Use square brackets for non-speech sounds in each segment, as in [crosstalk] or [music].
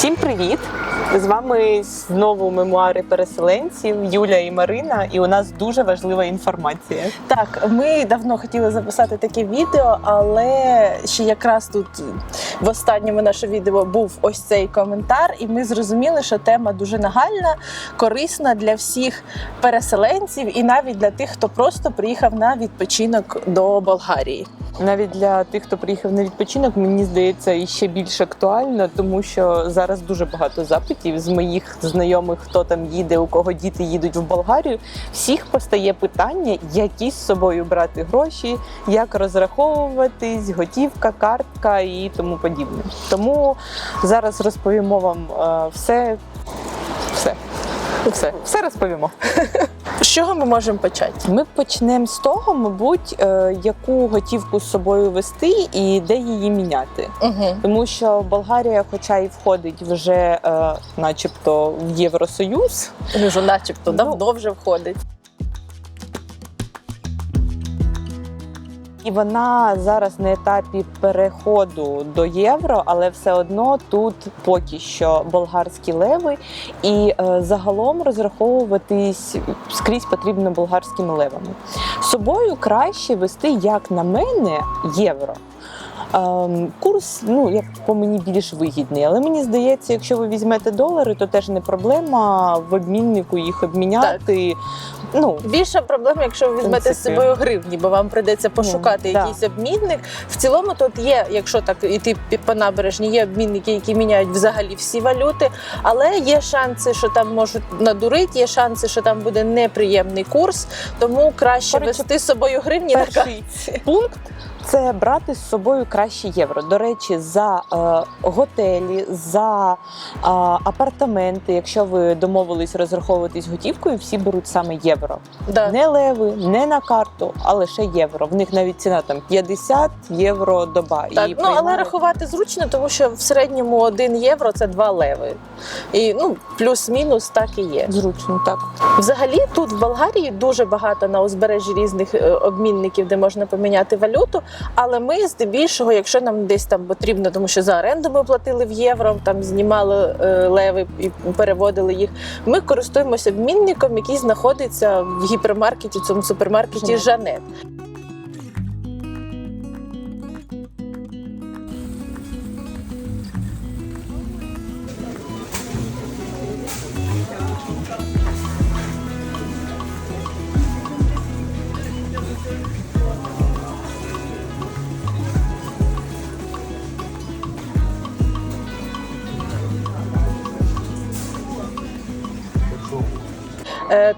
Всім привіт! З вами знову мемуари переселенців Юля і Марина, і у нас дуже важлива інформація. Так, ми давно хотіли записати таке відео, але ще якраз тут в останньому наше відео був ось цей коментар, і ми зрозуміли, що тема дуже нагальна, корисна для всіх переселенців і навіть для тих, хто просто приїхав на відпочинок до Болгарії. Навіть для тих, хто приїхав на відпочинок, мені здається, і ще більш актуально, тому що зараз дуже багато запитів з моїх знайомих, хто там їде, у кого діти їдуть в Болгарію. Всіх постає питання, які з собою брати гроші, як розраховуватись, готівка, картка і тому подібне. Тому зараз розповімо вам е, все, все, все, все розповімо. З чого ми можемо почати? Ми почнемо з того, мабуть, е, яку готівку з собою вести і де її міняти. Угу. Тому що Болгарія, хоча і входить вже, е, начебто, в Євросоюз, Вже начебто Ну. давно вже входить. І вона зараз на етапі переходу до євро, але все одно тут поки що болгарські леви, і е, загалом розраховуватись скрізь потрібно болгарськими левами. З собою краще вести, як на мене, євро. Ем, Курс, ну як по мені більш вигідний, але мені здається, якщо ви візьмете долари, то теж не проблема в обміннику їх обміняти. Ну Більша проблема, якщо ви візьмете з собою гривні, бо вам прийдеться пошукати Ну, да. якийсь обмінник. В цілому тут є, якщо так іти по набережні, є обмінники, які міняють взагалі всі валюти, але є шанси, що там можуть надурити, є шанси, що там буде неприємний курс. Тому краще Коротше, вести з собою гривні на перший карті. пункт це брати з собою краще євро. До речі, за е, готелі, за е, апартаменти, якщо ви домовились розраховуватись готівкою, всі беруть саме євро. Да. Не леви, не на карту, а лише євро. В них навіть ціна там 50 євро доба. Так, і ну але рахувати зручно, тому що в середньому 1 євро це 2 леви. І ну плюс-мінус так і є. зручно, так. Взагалі тут в Болгарії дуже багато на узбережжі різних е, обмінників, де можна поміняти валюту. Але ми здебільшого, якщо нам десь там потрібно, тому що за оренду ми платили в євро, там знімали е, леви і переводили їх. Ми користуємося обмінником, який знаходиться в гіпермаркеті, цьому супермаркеті Жанет.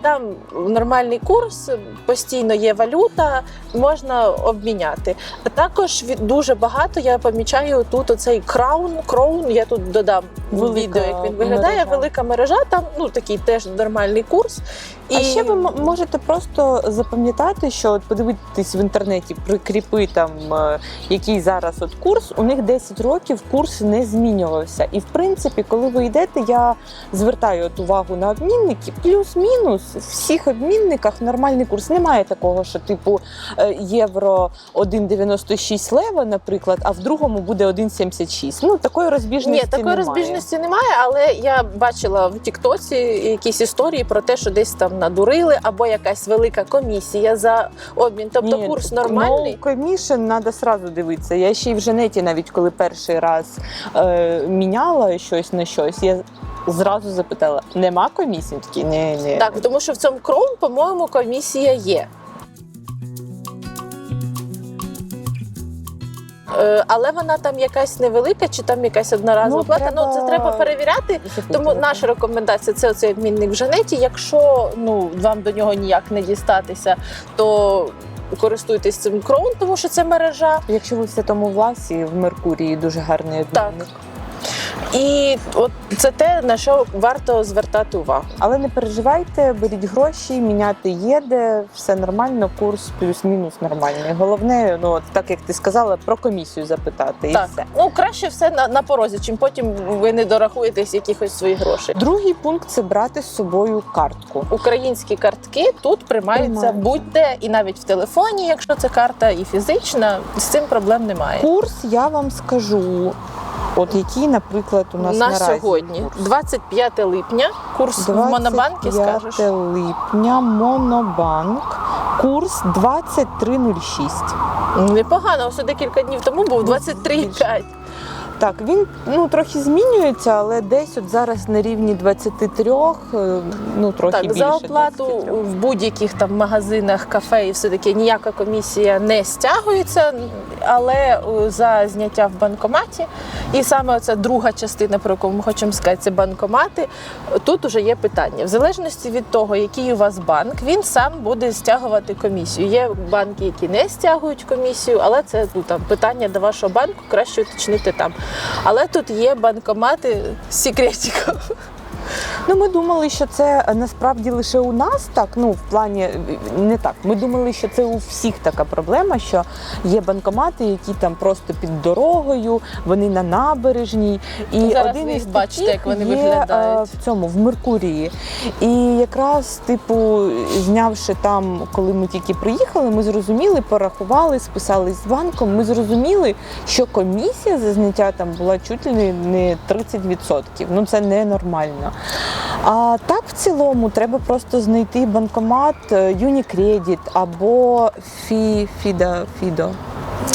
Там нормальний курс, постійно є валюта, можна обміняти. А також дуже багато я помічаю тут оцей краун. Кроун, я тут додам Велика відео, як він виглядає. мережа. Велика мережа, там ну такий теж нормальний курс. А ще ви можете просто запам'ятати, що от подивитись в інтернеті, прикріпи там е, який зараз от курс. У них 10 років курс не змінювався. І в принципі, коли ви йдете, я звертаю от увагу на обмінники. Плюс-мінус в всіх обмінниках нормальний курс. Немає такого, що типу е, євро 1,96 лева, наприклад, а в другому буде 1,76. Ну такої розбіжності Ні, такої немає. розбіжності немає, але я бачила в Тіктоці якісь історії про те, що десь там надурили, або якась велика комісія за обмін. Тобто Ні, курс ну, нормальний. No commission треба сразу дивитися. Я ще й в Женеті, навіть коли перший раз е, міняла щось на щось, я зразу запитала: нема комісії? Такі ні, ні. Так, тому що в цьому крон, по-моєму, комісія є. Е, Але вона там якась невелика, чи там якась одноразова Ну, плата. Ну це треба треба перевіряти. Тому наша рекомендація це оцей обмінник в Жанеті. Якщо ну вам до нього ніяк не дістатися, то користуйтесь цим кроун, тому що це мережа. Якщо ви в святому власі в Меркурії дуже гарний Так. І от це те, на що варто звертати увагу. Але не переживайте, беріть гроші, міняти єде, все нормально, курс плюс-мінус нормальний. Головне, ну от так як ти сказала, про комісію запитати і Так, все. ну краще все на, на порозі, чим потім ви не дорахуєтесь якихось своїх грошей. Другий пункт це брати з собою картку. Українські картки тут приймаються Приймаються. будь-де і навіть в телефоні, якщо це карта і фізична, з цим проблем немає. Курс я вам скажу От який, наприклад, у нас на наразі сьогодні, курс? 25 липня, курс в Монобанки 25 липня, Монобанк, курс 23,06. Непогано, ось декілька днів тому був 23,5. Так, він ну трохи змінюється, але десь от зараз на рівні 23, е, ну трохи Так, більше. за оплату 23. в будь-яких там магазинах, кафе і все таки ніяка комісія не стягується, але е, за зняття в банкоматі, і саме ця друга частина, про яку ми хочемо сказати, це банкомати. Тут уже є питання. В залежності від того, який у вас банк, він сам буде стягувати комісію. Є банки, які не стягують комісію, але це ну, там питання до вашого банку, краще уточнити там. Але тут є банкомати з секретиком. Ну, ми думали, що це е, насправді лише у нас так. Ну, в плані е, не так. Ми думали, що це у всіх така проблема, що є банкомати, які там просто під дорогою, вони на набережній. І Зараз один із бачите, як вони є, виглядають. е, в цьому в Меркурії. І якраз, типу, знявши там, коли ми тільки приїхали, ми зрозуміли, порахували, списались з банком. Ми зрозуміли, що комісія за зняття там була чуть ли не 30%. Ну це ненормально. А так в цілому треба просто знайти банкомат Юнікредіт або Фі, Фіда, Фідо.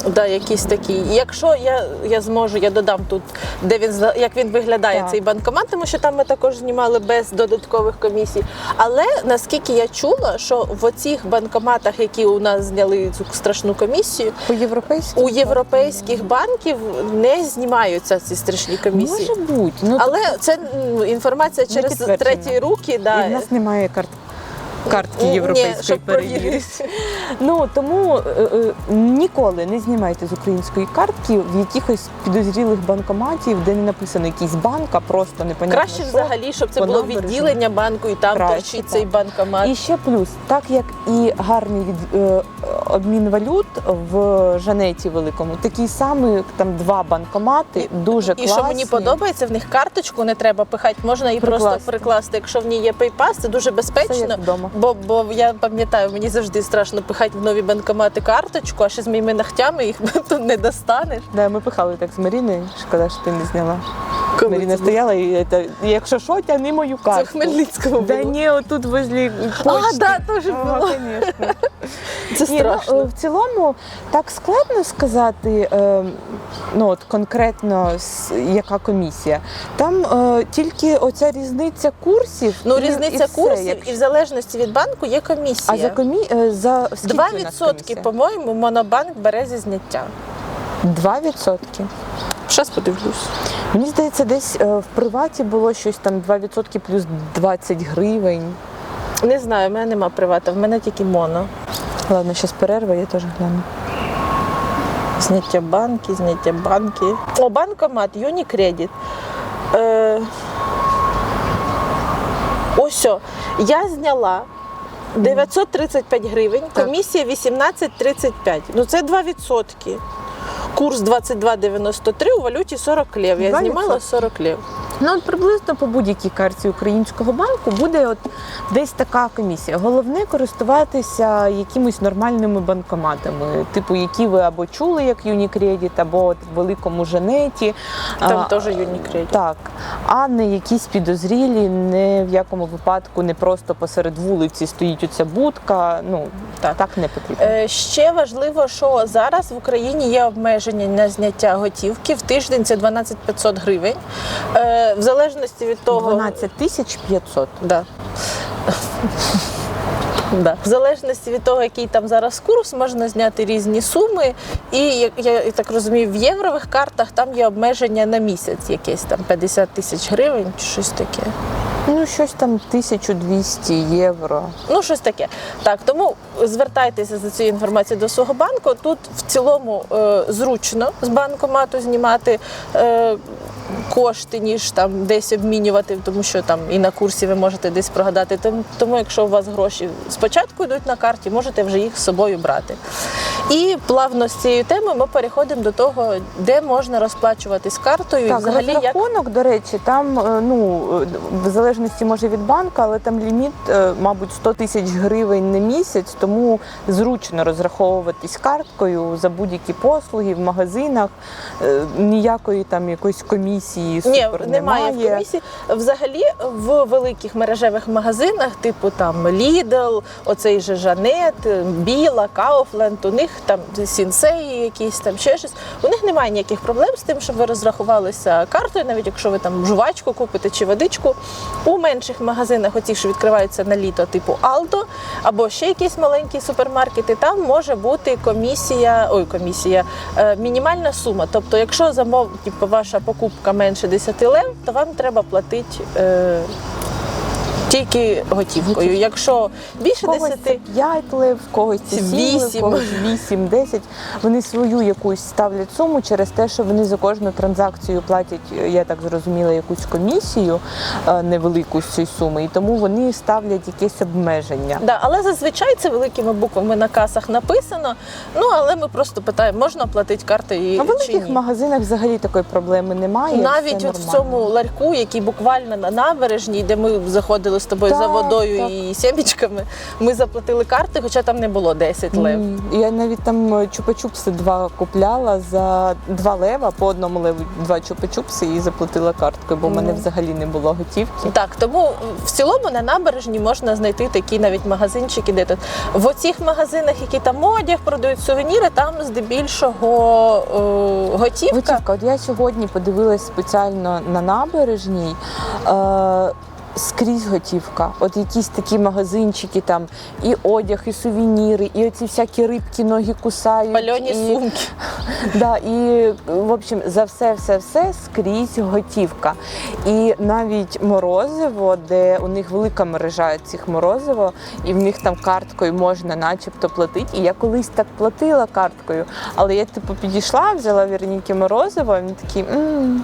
Да, якісь такі. Якщо я, я зможу, я додам тут, де він як він виглядає Так. цей банкомат, тому що там ми також знімали без додаткових комісій. Але наскільки я чула, що в оцих банкоматах, які у нас зняли цю страшну комісію, По європейськи у європейських банків не знімаються ці страшні комісії. може бути. Ну, Але це інформація через треті руки. Да. і в нас немає карт. Картки європейської перевірки. перевірити. Ну тому е, е, ніколи не знімайте з української картки в якихось підозрілих банкоматів, де не написано якийсь банк, а просто непонятно. Краще що. взагалі, щоб це було відділення банку і там Краще, торчить так. цей банкомат. І ще плюс, так як і гарний від, е, обмін валют в Жанеті Великому, такий самий там два банкомати, дуже І класні. що мені подобається, в них карточку не треба пихати, можна її Прикласти. просто прикласти. Якщо в ній є PayPass, це дуже Все безпечно. як вдома. Бо, бо я пам'ятаю, мені завжди страшно пихати в нові банкомати карточку, а ще з моїми ногтями їх [laughs] тут не достанеш. Да, ми пихали так з Маріною. Шкода, що ти не зняла. Коли Маріна це стояла і це, якщо що, тяни мою Це в карту. Хмельницькому Да було. ні, отут возле А, почти. да, теж було. звісно. [laughs] Це Ні, ну, страшно. е, в цілому так складно сказати, е, ну от конкретно с- яка комісія. Там е, тільки оця різниця курсів. Ну, і- і різниця все, курсів, якщо- і в залежності від банку є А за комісія. комі... е, за скільки у нас 2%, комісія? по-моєму, монобанк бере зі зняття. 2%. Щас подивлюсь. Мені здається, десь е, в приваті було щось там 2% плюс 20 гривень. Не знаю, в мене нема привата, в мене тільки моно. Ладно, зараз перерва, я теж гляну. Зняття банки, зняття банки. О, банкомат, Unicredit. Е, ось, я зняла 935 гривень, комісія 18,35. Ну це 2%. Курс 22,93 у валюті 40 лев. Я знімала 40 лев. Ну, от приблизно по будь-якій карті українського банку буде от десь така комісія. Головне користуватися якимись нормальними банкоматами, типу, які ви або чули, як Unicredit, або от в великому Женеті. Там теж Unicredit. Так, а не якісь підозрілі, не в якому випадку не просто посеред вулиці стоїть оця будка. Ну Так. так, не потрібно. Е, Ще важливо, що зараз в Україні є обмеження на зняття готівки. В тиждень це 12 500 гривень. Е, В залежності від того, 12 тисяч 500. Да. [laughs] Да. В залежності від того, який там зараз курс, можна зняти різні суми. І я я так розумію, в єврових картах там є обмеження на місяць, якесь там 50 тисяч гривень чи щось таке. Ну, щось там 1200 євро. Ну, щось таке. Так, тому звертайтеся за цією інформацією до свого банку. Тут в цілому е, зручно з банкомату знімати е, кошти, ніж там десь обмінювати, тому що там і на курсі ви можете десь прогадати. Тому, якщо у вас гроші спочатку йдуть на карті, можете вже їх з собою брати. І плавно з цією темою ми переходимо до того, де можна розплачуватись картою, і Так, взагалі як до речі, там е, ну е, в залежності може від банка, але там ліміт, е, мабуть, 100 тисяч гривень на місяць, тому зручно розраховуватись карткою за будь-які послуги в магазинах. Ніякої там якоїсь комісії Ні, супер немає в комісії. Взагалі в великих мережевих магазинах, типу там Lidl, оцей же Жанет, Біла, Kaufland, у них там сінсеї, якісь там ще щось. У них немає ніяких проблем з тим, щоб ви розрахувалися картою, навіть якщо ви там жувачку купите чи водичку. У менших магазинах, оці, що відкриваються на літо, типу Aldo, або ще якісь маленькі супермаркети, там може бути комісія, ой, комісія, е, мінімальна сума. Тобто, якщо замов, типу, ваша покупка менше 10 лев, то вам треба платити. Е, тільки готівкою. Якщо більше В когось 10, 5 лев, в когось це 7 в когось 8, 10. Вони свою якусь ставлять суму через те, що вони за кожну транзакцію платять, е, я так зрозуміла, якусь комісію е, невелику з цієї суми, і тому вони ставлять якесь обмеження. Да, але зазвичай це великими буквами на касах написано. Ну але ми просто питаємо, можна платити картою У чи великих магазинах взагалі такої проблеми немає. Навіть от в цьому ларьку, який буквально на набережній, де ми заходили з тобою за водою так. і сімечками, ми заплатили карти, хоча там не було 10 лев. Я навіть там е, чупа-чупси два купляла за 2 лева, по одному леву два чупа-чупси і заплатила карткою, бо в мене взагалі не було готівки. Так, тому в цілому на набережні можна знайти такі навіть магазинчики, де тут в оцих магазинах, які там одяг продають сувеніри, там здебільшого е, готівка. Готівка, от я сьогодні подивилась спеціально на набережній. Е- Скрізь готівка, от якісь такі магазинчики, там і одяг, і сувеніри, і оці всякі рибки ноги кусають. Пальоні і, сумки. [laughs] Да, і в общем, за все, все, все скрізь готівка. І навіть морозиво, де у них велика мережа цих морозиво, і в них там карткою можна начебто платити. І я колись так платила карткою, але я типу підійшла, взяла вірніки морозиво, і він такий. «М,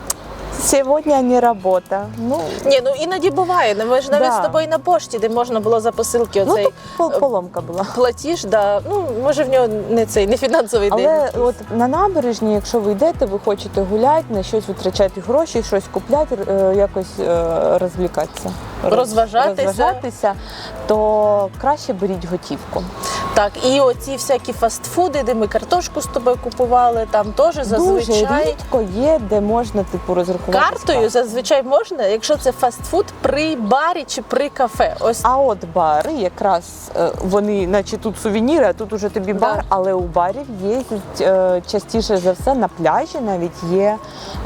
Сьогодні не робота. Ну, Ні, ну іноді буває. Ну, Ми ж навіть Да. з тобою на пошті, де можна було за посилки ну оцей то поломка була. платіж, да. ну може в нього не цей не фінансовий день. Але от на набережні, якщо ви йдете, ви хочете гуляти, на щось витрачати гроші, щось купляти, е, якось е, розвлікатися, Розважатися. розважатися, то краще беріть готівку. Так, і оці всякі фастфуди, де ми картошку з тобою купували, там теж Дуже зазвичай. рідко є, де можна типу розрахувати Картою зазвичай можна, якщо це фастфуд при барі чи при кафе. Ось А от бари, якраз е, вони, наче тут сувеніри, а тут уже тобі Да. бар, але у барів є е, частіше за все на пляжі навіть є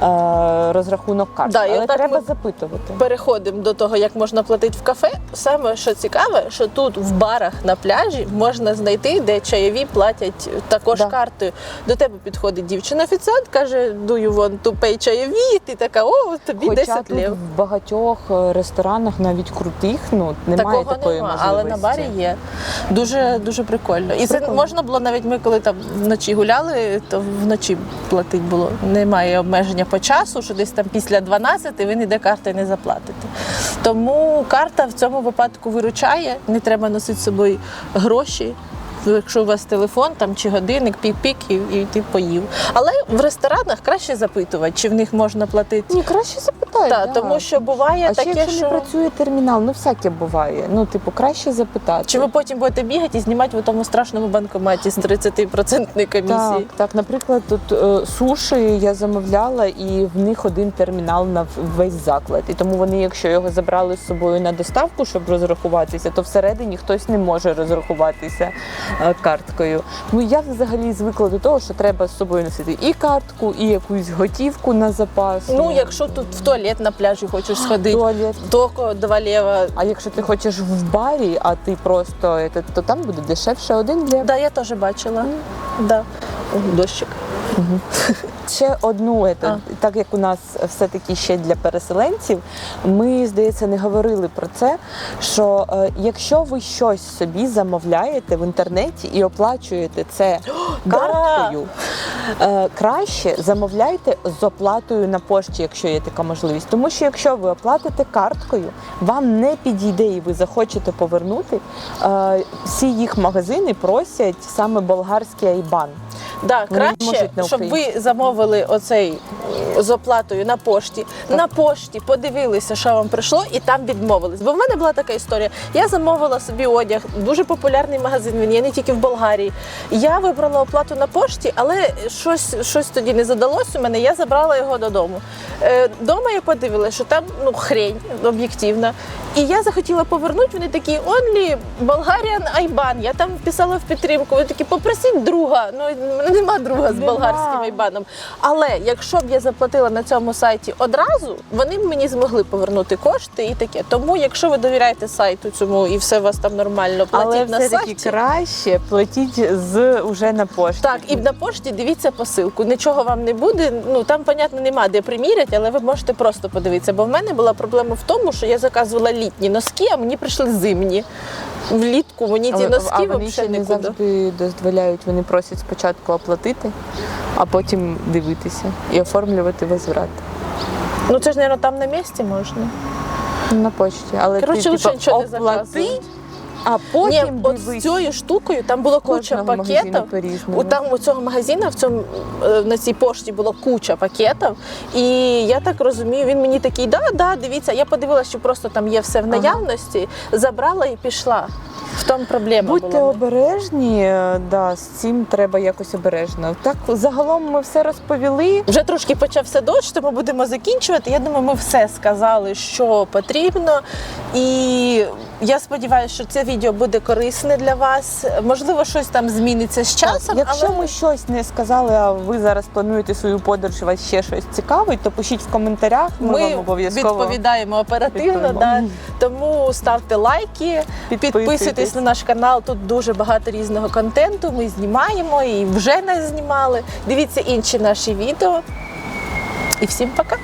е, розрахунок карт. Да, і але отак треба ми- запитувати. переходимо до того, як можна платити в кафе. Саме що цікаве, що тут в барах на пляжі можна знайти, де чайові платять також Да. картою. До тебе підходить дівчина-офіціант, каже, want to pay чайові? І ти така, о, тобі Хоча 10 тут лев. в багатьох е, ресторанах, навіть крутих, ну немає Такого такої нема, можливості. але на барі є. Дуже дуже прикольно. І це можна було навіть ми, коли там вночі гуляли, то вночі платити було. Немає обмеження по часу, що десь там після 12 ви ніде карти не заплатите. Тому карта в цьому випадку виручає, не треба носити з собою гроші. Якщо у вас телефон там чи годинник, пік-пік і, і ти поїв. Але в ресторанах краще запитувати, чи в них можна платити. Ні, краще запитай. Так, да. тому що буває а ще якщо що. не працює термінал, ну всяке буває. Ну, типу, краще запитати. Чи ви потім будете бігати і знімати в тому страшному банкоматі з 30% комісії? так, наприклад, тут е, суші я замовляла, і в них один термінал на весь заклад. І тому вони, якщо його забрали з собою на доставку, щоб розрахуватися, то всередині хтось не може розрахуватися карткою. Ну я взагалі звикла до того, що треба з собою носити і картку, і якусь готівку на запас. Ну, якщо тут в туалет на пляжі хочеш [gasps] сходити, туалет. токо два лева. А якщо ти хочеш в барі, а ти просто е, то, то там буде дешевше один лев. Да, я теж бачила. Да. О, [laughs] Ще одну, ето, А. так як у нас все-таки ще для переселенців, ми, здається, не говорили про це. Що е, якщо ви щось собі замовляєте в інтернеті і оплачуєте це [gasps] карткою, е, краще замовляйте з оплатою на пошті, якщо є така можливість. Тому що якщо ви оплатите карткою, вам не підійде і ви захочете повернути. Е, всі їх магазини просять саме болгарський айбан. Да, краще, щоб ви замовили оцей з оплатою на пошті. На пошті подивилися, що вам прийшло, і там відмовились. Бо в мене була така історія. Я замовила собі одяг, дуже популярний магазин. Він є не тільки в Болгарії. Я вибрала оплату на пошті, але щось, щось тоді не задалось у мене. Я забрала його додому. Е, дома я подивилася, що там ну хрень об'єктивна. І я захотіла повернути. Вони такі only Bulgarian Айбан. Я там писала в підтримку. Вони такі попросіть друга. Ну нема друга з болгарським айбаном. Але якщо б я заплатила на цьому сайті одразу, вони б мені змогли повернути кошти і таке. Тому, якщо ви довіряєте сайту цьому і все у вас там нормально, Але платіть на все-таки сайті. краще платіть з уже на пошті. Так, і на пошті дивіться посилку. Нічого вам не буде. Ну там, понятно, нема де приміряти, але ви можете просто подивитися. Бо в мене була проблема в тому, що я заказувала літні носки, а мені прийшли зимні. Влітку мені ті носки а вони ще не нікуди. завжди дозволяють. Вони просять спочатку оплатити, а потім дивитися і оформлювати возврат. Ну це ж, мабуть, там на місці можна. На почті. Але Коротше, ти, лучше типа, нічого не оплати, заказувати. А Ні, потім от з дивись. цією штукою там було куча Кожного магазину пакетів. по-різному. У там у цього магазину в цьому е, на цій пошті було куча пакетів. І я так розумію, він мені такий, да, да, дивіться. Я подивилася, що просто там є все в Ага. наявності, забрала і пішла. В тому проблема Будьте була. обережні, е, да, з цим треба якось обережно. Так, загалом ми все розповіли. Вже трошки почався дощ, тому будемо закінчувати. Я думаю, ми все сказали, що потрібно. І я сподіваюся, що це відео буде корисне для вас. Можливо, щось там зміниться з часом. Якщо але... ми щось не сказали, а ви зараз плануєте свою подорож, вас ще щось цікавить, то пишіть в коментарях. Ми, Ми вам обов'язково відповідаємо оперативно, да. тому ставте лайки, підписуйтесь на наш канал. Тут дуже багато різного контенту. Ми знімаємо і вже не знімали. Дивіться інші наші відео. І всім пока!